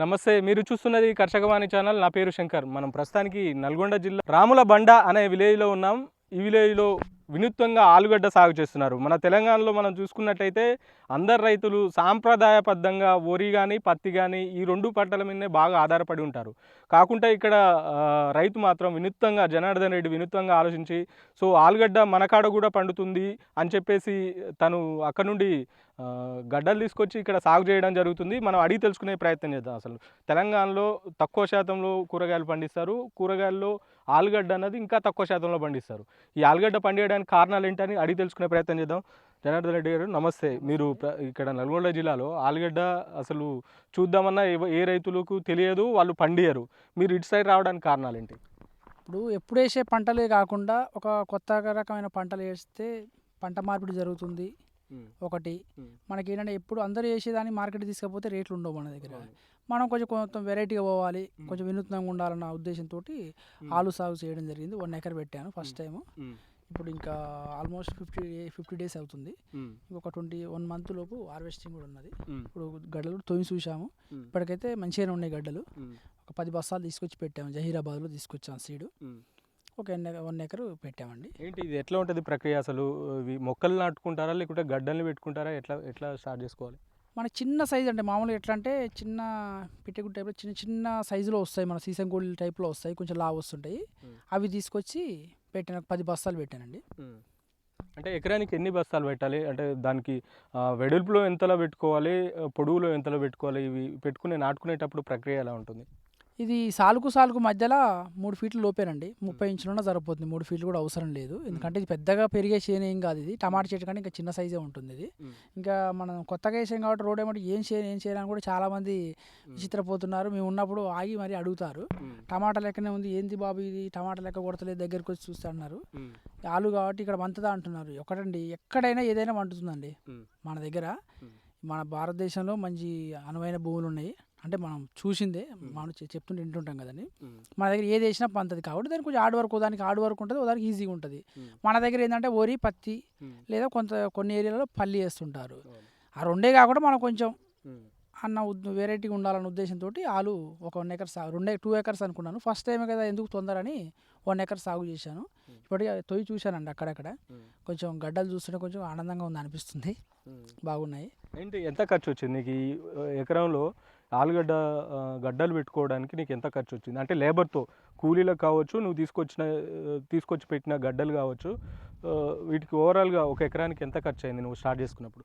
నమస్తే మీరు చూస్తున్నది కర్షకవాణి ఛానల్. నా పేరు శంకర్. మనం ప్రస్తుతానికి నల్గొండ జిల్లా రాముల బండ అనే విలేజ్లో ఉన్నాం. ఈ విలేజ్లో వినూత్నంగా ఆలుగడ్డ సాగు చేస్తున్నారు. మన తెలంగాణలో మనం చూసుకున్నట్టయితే అందరు రైతులు సాంప్రదాయబద్ధంగా వరి కానీ పత్తి కానీ ఈ రెండు పంటల మీదనే బాగా ఆధారపడి ఉంటారు. కాకుండా ఇక్కడ రైతు మాత్రం వినూత్నంగా జనార్దన్ రెడ్డి వినూత్నంగా ఆలోచించి సో ఆలుగడ్డ మనకాడ కూడా పండుతుంది అని చెప్పేసి తను అక్కడ నుండి గడ్డలు తీసుకొచ్చి ఇక్కడ సాగు చేయడం జరుగుతుంది. మనం అడిగి తెలుసుకునే ప్రయత్నం చేద్దాం అసలు. తెలంగాణలో తక్కువ శాతంలో కూరగాయలు పండిస్తారు. కూరగాయల్లో ఆలుగడ్డ అన్నది ఇంకా తక్కువ శాతంలో పండిస్తారు. ఈ ఆలుగడ్డ పండించడానికి కారణాలు ఏంటని అడిగి తెలుసుకునే ప్రయత్నం చేద్దాం. జనార్దన్ రెడ్డి గారు నమస్తే. మీరు ఇక్కడ నల్గొండ జిల్లాలో ఆలుగడ్డ అసలు చూద్దామన్నా ఏ- ఏ రైతులకు తెలియదు వాళ్ళు పండియరు. మీరు ఇటు సైడ్ రావడానికి కారణాలు ఏంటి? ఇప్పుడు ఎప్పుడు వేసే పంటలే కాకుండా ఒక కొత్త రకమైన పంటలు వేస్తే పంట మార్పిడి జరుగుతుంది. ఒకటి. మనకి ఏంటంటే ఎప్పుడు అందరూ వేసేదాన్ని మార్కెట్ తీసుకపోతే రేట్లు ఉండవు మన దగ్గర. మనం కొంచెం కొంచెం వెరైటీగా పోవాలి. కొంచెం వినూత్నంగా ఉండాలన్న ఉద్దేశంతో ఆలు సాగు చేయడం జరిగింది. వన్ ఎకర్ పెట్టాను ఫస్ట్ టైం ఇప్పుడు ఇంకా ఆల్మోస్ట్ ఫిఫ్టీ ఫిఫ్టీ డేస్ అవుతుంది. ఇంకొక ట్వంటీ వన్ మంత్ లోపు హార్వెస్టింగ్ కూడా ఉన్నది. ఇప్పుడు గడ్డలు తొమ్మిది చూసాము ఇప్పటికైతే మంచిగానే ఉన్నాయి గడ్డలు. ఒక పది బస్తాలు తీసుకొచ్చి పెట్టాము. జహీరాబాద్లో తీసుకొచ్చాము సీడు. ఒక వన్ ఎకర్ పెట్టామండి. ఏంటి ఇది ఎట్లా ఉంటుంది ప్రక్రియ అసలు? ఇవి మొక్కలు నాటుకుంటారా లేకుంటే గడ్డల్ని పెట్టుకుంటారా? ఎట్లా ఎట్లా స్టార్ట్ చేసుకోవాలి? మన చిన్న సైజ్ అంటే మామూలుగా ఎట్లా అంటే చిన్న పిట్టగుడ్ టైప్లో చిన్న చిన్న సైజులో వస్తాయి మన సీసం గోల్డ్ టైప్లో వస్తాయి. కొంచెం లావు వస్తుంటాయి. అవి తీసుకొచ్చి పెట్టాను పది బస్తాలు పెట్టానండి. అంటే ఎకరానికి ఎన్ని బస్తాలు పెట్టాలి? అంటే దానికి వెడల్పులో ఎంతలో పెట్టుకోవాలి? పొడవులో ఎంతలో పెట్టుకోవాలి? ఇవి పెట్టుకునే నాటుకునేటప్పుడు ప్రక్రియ ఎలా ఉంటుంది? ఇది సాలుకు సాలుకు మధ్యలో మూడు ఫీట్లు లోపేనండి. ముప్పై ఇంచులున్నా సరిపోతుంది. మూడు ఫీట్లు కూడా అవసరం లేదు. ఎందుకంటే ఇది పెద్దగా పెరిగే చేను ఏం కాదు ఇది. టమాటా చెట్టు కానీ ఇంకా చిన్న సైజే ఉంటుంది ఇది. ఇంకా మనం కొత్తగా వేసాం కాబట్టి రోడ్ ఏమంటే ఏం చేయను ఏం చేయాలని కూడా చాలామంది విచిత్రపోతున్నారు. మేము ఉన్నప్పుడు ఆగి మరి అడుగుతారు. టమాటా లెక్కనే ఉంది. ఏంది బాబు ఇది? టమాటా లెక్క కొడతలేదు దగ్గరికి వచ్చి చూస్తే అన్నారు. ఆలు కాబట్టి ఇక్కడ వంతదా అంటున్నారు. ఒకటండి ఎక్కడైనా ఏదైనా వండుతుందండి మన దగ్గర. మన భారతదేశంలో మంచి అనువైన భూములు ఉన్నాయి. అంటే మనం చూసిందే మనం చెప్తుంటే వింటుంటాం కదండి. మన దగ్గర ఏది వేసినా పంతది కాబట్టి దానికి కొంచెం హార్డ్ వర్క్ దానికి హార్డ్ వర్క్ ఉంటుంది దానికి ఈజీగా ఉంటుంది. మన దగ్గర ఏంటంటే వరి పత్తి లేదా కొంత కొన్ని ఏరియాలో పల్లి వేస్తుంటారు. ఆ రెండే కాకుండా మనం కొంచెం అన్న వెరైటీగా ఉండాలన్న ఉద్దేశంతో ఆలు ఒక వన్ ఎకర్ సాగు రెండు టూ ఎకర్స్ అనుకున్నాను. ఫస్ట్ టైం కదా ఎందుకు తొందర అని వన్ ఎకర్ సాగు చేశాను. ఇప్పటికీ తొయ్యి చూశానండి అక్కడక్కడ. కొంచెం గడ్డలు చూస్తుంటే కొంచెం ఆనందంగా ఉంది అనిపిస్తుంది బాగున్నాయి. ఏంటి ఎంత ఖర్చు వచ్చింది నీకు? ఈ ఎకరంలో ఆలుగడ్డ గడ్డలు పెట్టుకోవడానికి నీకు ఎంత ఖర్చు వచ్చింది అంటే లేబర్తో కూలీలకు కావచ్చు నువ్వు తీసుకొచ్చిన తీసుకొచ్చి పెట్టిన గడ్డలు కావచ్చు వీటికి ఓవరాల్గా ఒక ఎకరానికి ఎంత ఖర్చు అయింది నువ్వు స్టార్ట్ చేసుకున్నప్పుడు?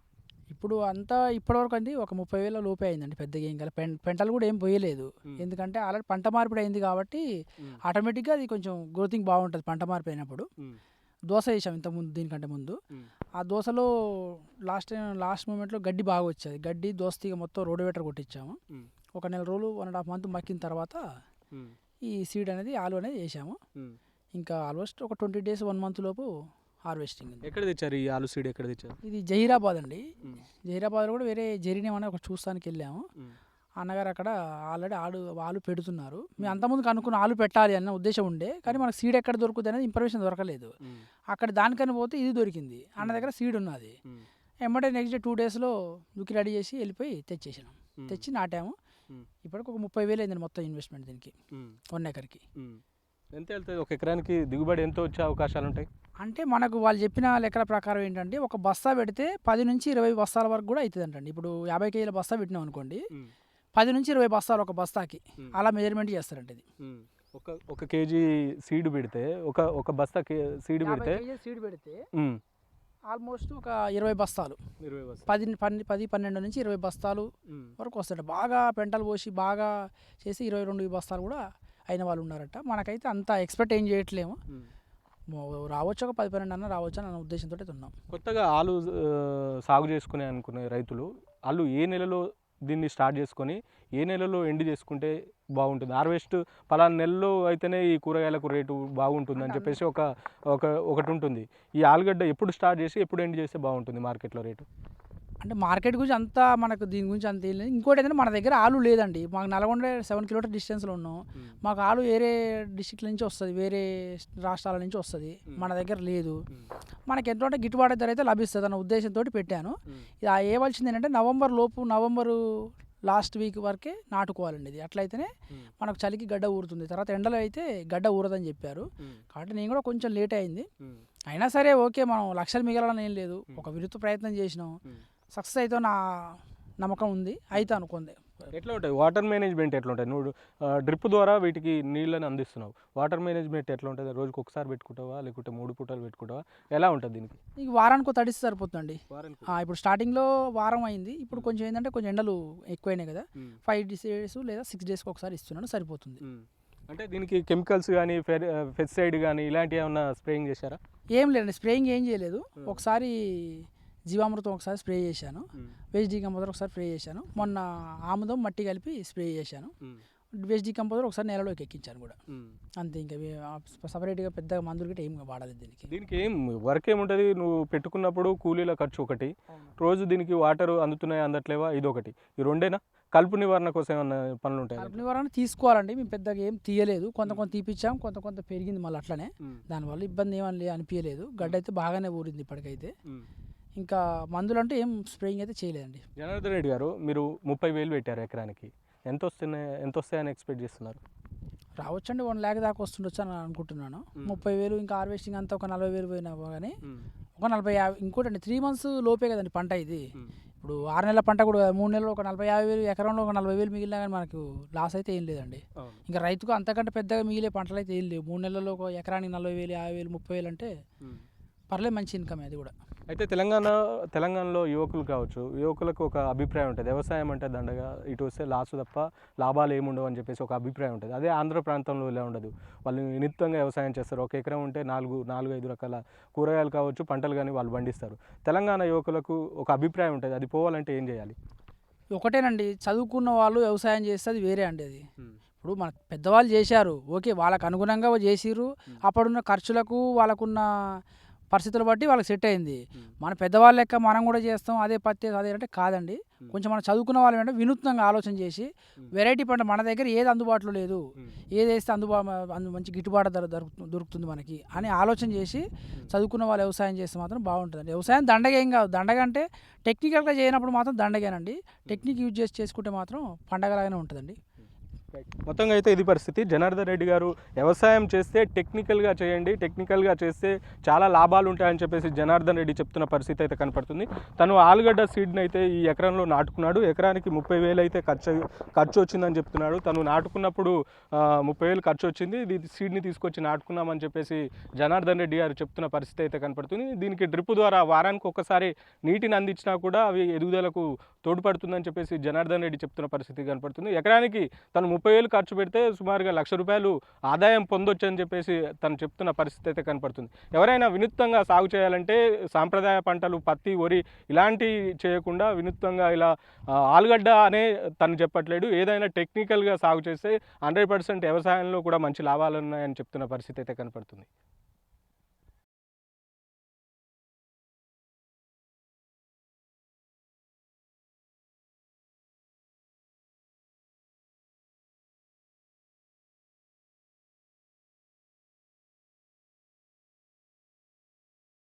ఇప్పుడు అంతా ఇప్పటివరకు అండి ఒక ముప్పై వేల లోపే అయిందండి పెద్దగా ఏం కదా పెం పెంటలు కూడా ఏం పోయలేదు. ఎందుకంటే ఆల్రెడీ పంట మార్పిడి అయింది కాబట్టి ఆటోమేటిక్గా అది కొంచెం గ్రోతింగ్ బాగుంటుంది పంట మార్పు అయినప్పుడు. దోశ వేసాం ఇంత ముందు దీనికంటే ముందు. ఆ దోశలో లాస్ట్ టైం లాస్ట్ మూమెంట్లో గడ్డి బాగా వచ్చేది. గడ్డి దోశ తీగ మొత్తం రోడ్డు కొట్టించాము. ఒక నెల రోజులు వన్ అండ్ హాఫ్ మంత్ మక్కిన తర్వాత ఈ సీడ్ అనేది ఆలు అనేది వేసాము ఇంకా ఆల్మోస్ట్ ఒక ట్వంటీ డేస్ వన్ మంత్ లోపు హార్వెస్టింగ్ ఎక్కడ తెచ్చారు ఈ ఆలు సీడ్? ఎక్కడ తెచ్చారు? ఇది జహీరాబాద్ అండి. జహీరాబాద్లో కూడా వేరే జరీనేం అనే ఒక చూస్తానికి వెళ్ళాము. అన్నగారు అక్కడ ఆల్రెడీ ఆలు ఆలు పెడుతున్నారు. మేము అంతకుముందు అనుకున్న ఆలు పెట్టాలి అన్న ఉద్దేశం ఉండే కానీ మనకు సీడ్ ఎక్కడ దొరుకుతుంది అనేది ఇన్ఫర్మేషన్ దొరకలేదు. అక్కడ దానికని పోతే ఇది దొరికింది. అన్న దగ్గర సీడ్ ఉన్నది. ఎమ్మటే నెక్స్ట్ డే టూ డేస్లో దుక్కి రెడీ చేసి వెళ్ళిపోయి తెచ్చేసాం తెచ్చి నాటాము. ఇప్పటికి ఒక ముప్పై వేలు అయిందండి మొత్తం ఇన్వెస్ట్మెంట్ దీనికి. వన్ ఎకర్కి. ఎంత వెళ్తుంది? ఒక ఎకరానికి దిగుబడి ఎంత వచ్చే అవకాశాలు ఉంటాయి? అంటే మనకు వాళ్ళు చెప్పిన లెక్కల ప్రకారం ఏంటంటే ఒక బస్తా పెడితే పది నుంచి ఇరవై బస్తాల వరకు కూడా అవుతుంది అంటండి ఇప్పుడు యాభై కేజీల బస్తా పెట్టినాం అనుకోండి. పది నుంచి ఇరవై బస్తాలు ఒక బస్తాకి అలా మెజర్మెంట్ చేస్తారంట ఇది. ఒక ఒక కేజీ సీడ్ పెడితే ఒక ఒక బస్తా సీడ్ పెడితే సీడ్ పెడితే ఆల్మోస్ట్ ఒక ఇరవై బస్తాలు. పది పది పది పన్నెండు నుంచి ఇరవై బస్తాలు వరకు వస్తాడు బాగా పెంటలు పోసి బాగా చేసి ఇరవై రెండు బస్తాలు కూడా అయిన వాళ్ళు ఉన్నారట. మనకైతే అంత ఎక్స్పెక్ట్ ఏం చేయట్లేము. రావచ్చు ఒక పది పన్నెండు అన్న రావచ్చు అని అన్న ఉద్దేశంతో ఉన్నాం కొత్తగా ఆలు సాగు చేసుకునే అనుకునే రైతులు వాళ్ళు ఏ నెలలో దీన్ని స్టార్ట్ చేసుకొని ఏ నెలలో ఎండ్ చేసుకుంటే బాగుంటుంది? హార్వెస్ట్ పలానా నెలలో అయితేనే ఈ కూరగాయలకు రేటు బాగుంటుంది అని చెప్పేసి ఒక ఒక ఒకటి ఉంటుంది. ఈ ఆలుగడ్డ ఎప్పుడు స్టార్ట్ చేసి ఎప్పుడు ఎండ్ చేస్తే బాగుంటుంది మార్కెట్లో రేటు? అంటే మార్కెట్ గురించి అంతా మనకు దీని గురించి అంత ఏం లేదు. ఇంకోటి ఏంటంటే మన దగ్గర ఆలు లేదండి. మాకు నల్గొండ సెవెన్ కిలోమీటర్ డిస్టెన్స్లో ఉన్నాం. మాకు ఆలు వేరే డిస్టిక్ నుంచి వస్తుంది. వేరే రాష్ట్రాల నుంచి వస్తుంది. మన దగ్గర లేదు. మనకి ఎంతో అంటే గిట్టుబాటు ధర అయితే లభిస్తుంది అన్న ఉద్దేశంతో పెట్టాను. ఇది ఆ ఏవలసింది ఏంటంటే నవంబర్ లోపు నవంబరు లాస్ట్ వీక్ వరకే నాటుకోవాలండి ఇది. అట్లయితేనే మనకు చలికి గడ్డ ఊరుతుంది. తర్వాత ఎండలో అయితే గడ్డ ఊరదని చెప్పారు. కాబట్టి నేను కూడా కొంచెం లేట్ అయింది. అయినా సరే ఓకే మనం లక్షలు మిగలాలని ఏం లేదు. ఒక విరుతు ప్రయత్నం చేసినాం. సక్సెస్ అయితే నా నమ్మకం ఉంది అయితే అనుకుంది. ఎట్లా ఉంటాయి? వాటర్ మేనేజ్మెంట్ ఎట్లా ఉంటుంది నువ్వు డ్రిప్ ద్వారా వీటికి నీళ్ళని అందిస్తున్నావు. వాటర్ మేనేజ్మెంట్ ఎట్లా ఉంటుంది? రోజుకి ఒకసారి పెట్టుకుంటావా? లేకుంటే మూడు పూటలు పెట్టుకుంటావా? ఎలా ఉంటుంది దీనికి? నీకు వారానికి తడిస్తే సరిపోతుందండి. ఇప్పుడు స్టార్టింగ్లో వారం అయింది. ఇప్పుడు కొంచెం ఏంటంటే కొంచెం ఎండలు ఎక్కువైనాయి కదా. ఫైవ్ డేస్ లేదా సిక్స్ డేస్కి ఒకసారి ఇస్తున్నాను సరిపోతుంది. అంటే దీనికి కెమికల్స్ కానీ పెస్టిసైడ్ కానీ ఇలాంటివి ఏమన్నా స్ప్రేయింగ్ చేశారా? ఏం లేదండి స్ప్రేయింగ్ ఏం చేయలేదు. ఒకసారి జీవామృతం ఒకసారి స్ప్రే చేశాను. వేస్ట్ డీకంపోజర్ ఒకసారి స్ప్రే చేశాను. మొన్న ఆముదం మట్టి కలిపి స్ప్రే చేశాను. వేస్ట్ డీకంపోజర్ ఒకసారి నేలలోకి ఎక్కించాను కూడా. అంతే ఇంకా సపరేట్గా పెద్దగా మందులు గిట్ట ఏం వాడాలి దీనికి. దీనికి ఏం వర్క్ ఏముంటుంది? నువ్వు పెట్టుకున్నప్పుడు కూలీల ఖర్చు ఒకటి. రోజు దీనికి వాటర్ అందుతున్నాయి అందట్లేవా? ఇది ఒకటి. ఈ రెండేనా? కలుపు నివారణ కోసం ఏమన్నా పనులు ఉంటాయి కలుపు నివారణ తీసుకోవాలండి. మేము పెద్దగా ఏం తీయలేదు. కొంత కొంత తీపిచ్చాం కొంత కొంత పెరిగింది మళ్ళీ అట్లనే. దానివల్ల ఇబ్బంది ఏమని అనిపించలేదు గడ్డ అయితే బాగానే ఊరింది ఇప్పటికైతే. ఇంకా మందులు అంటే ఏం స్ప్రేయింగ్ అయితే చేయలేదండి. జనార్దన్ రెడ్డి గారు మీరు ముప్పై వేలు పెట్టారు ఎకరానికి. ఎంత వస్తున్నాయి ఎంత వస్తాయని ఎక్స్పెక్ట్ చేస్తున్నారు? రావచ్చండి వన్ ల్యాక్ దాకా వస్తుండొచ్చు అని అనుకుంటున్నాను. ముప్పై వేలు ఇంకా హార్వెస్టింగ్ అంతా ఒక నలభై వేలు పోయినా కానీ ఒక నలభై యాభై ఇంకోటండి త్రీ మంత్స్ లోపే కదండి పంట ఇది. ఇప్పుడు ఆరు నెలల పంట కూడా మూడు నెలలు ఒక నలభై యాభై వేలు ఎకరంలో ఒక నలభై వేలు మిగిలినా కానీ మనకు లాస్ అయితే ఏం లేదండి. ఇంకా రైతుకు అంతకంటే పెద్దగా మిగిలే పంటలు అయితే ఏం లేవు. మూడు నెలల్లో ఒక ఎకరానికి నలభై వేలు యాభై వేలు ముప్పై వేలు అంటే పర్లేదు మంచి ఇన్కమ్ అది కూడా. అయితే తెలంగాణ తెలంగాణలో యువకులు కావచ్చు యువకులకు ఒక అభిప్రాయం ఉంటుంది. వ్యవసాయం అంటే దండగా ఇటు వస్తే లాసు తప్ప లాభాలు ఏముండవు అని చెప్పేసి ఒక అభిప్రాయం ఉంటుంది. అదే ఆంధ్ర ప్రాంతంలో ఇలా ఉండదు. వాళ్ళు నిమిత్తంగా వ్యవసాయం చేస్తారు. ఒక ఎకరం ఉంటే నాలుగు నాలుగు ఐదు రకాల కూరగాయలు కావచ్చు పంటలు కానీ వాళ్ళు పండిస్తారు. తెలంగాణ యువకులకు ఒక అభిప్రాయం ఉంటుంది. అది పోవాలంటే ఏం చేయాలి? ఒకటేనండి. చదువుకున్న వాళ్ళు వ్యవసాయం చేస్తే అది వేరే అండి అది. ఇప్పుడు మన పెద్దవాళ్ళు చేశారు. ఓకే వాళ్ళకు అనుగుణంగా చేసిర్రు. అప్పుడున్న ఖర్చులకు వాళ్ళకున్న పరిస్థితులు బట్టి వాళ్ళకి సెట్ అయింది. మన పెద్దవాళ్ళ లెక్క మనం కూడా చేస్తాం అదే పత్తి అదే అంటే కాదండి. కొంచెం మనం చదువుకున్న వాళ్ళు అంటే వినూత్నంగా ఆలోచన చేసి వెరైటీ పంట మన దగ్గర ఏది అందుబాటులో లేదు ఏది వేస్తే అందుబా అందు మంచి గిట్టుబాటు ధర దొరుకుతు- దొరుకుతుంది మనకి అని ఆలోచన చేసి చదువుకున్న వాళ్ళు వ్యవసాయం చేస్తే మాత్రం బాగుంటుంది వ్యవసాయం దండగ ఏం కాదు. దండగ అంటే టెక్నికల్గా చేయనప్పుడు మాత్రం దండగేనండి. టెక్నిక్ యూజ్ చేసి చేసుకుంటే మాత్రం పండగలాగానే ఉంటుందండి. మొత్తంగా అయితే ఇది పరిస్థితి. జనార్దన్ రెడ్డి గారు వ్యవసాయం చేస్తే టెక్నికల్గా చేయండి టెక్నికల్గా చేస్తే చాలా లాభాలు ఉంటాయని చెప్పేసి జనార్దన్ రెడ్డి చెప్తున్న పరిస్థితి అయితే కనపడుతుంది. తను ఆలుగడ్డ సీడ్ని అయితే ఈ ఎకరంలో నాటుకున్నాడు. ఎకరానికి ముప్పై వేలు అయితే ఖర్చు ఖర్చు వచ్చిందని చెప్తున్నాడు. తను నాటుకున్నప్పుడు ముప్పై వేలు ఖర్చు వచ్చింది ఇది సీడ్ని తీసుకొచ్చి నాటుకున్నామని చెప్పేసి జనార్దన్ రెడ్డి గారు చెప్తున్న పరిస్థితి అయితే కనపడుతుంది. దీనికి డ్రిప్ ద్వారా వారానికి ఒకసారి నీటిని అందించినా కూడా అవి ఎదుగుదలకు తోడ్పడుతుందని చెప్పేసి జనార్దన్ రెడ్డి చెప్తున్న పరిస్థితి కనపడుతుంది. ఎకరానికి తను ముప్పై వేలు ఖర్చు పెడితే సుమారుగా లక్ష రూపాయలు ఆదాయం పొందొచ్చు అని చెప్పేసి తను చెప్తున్న పరిస్థితి అయితే కనపడుతుంది. ఎవరైనా వినూత్నంగా సాగు చేయాలంటే సాంప్రదాయ పంటలు పత్తి వరి ఇలాంటి చేయకుండా వినూత్నంగా ఇలా ఆలుగడ్డ అనే తను చెప్పట్లేడు ఏదైనా టెక్నికల్గా సాగు చేస్తే హండ్రెడ్ పర్సెంట్ వ్యవసాయంలో కూడా మంచి లాభాలు ఉన్నాయని చెప్తున్న పరిస్థితి అయితే కనపడుతుంది.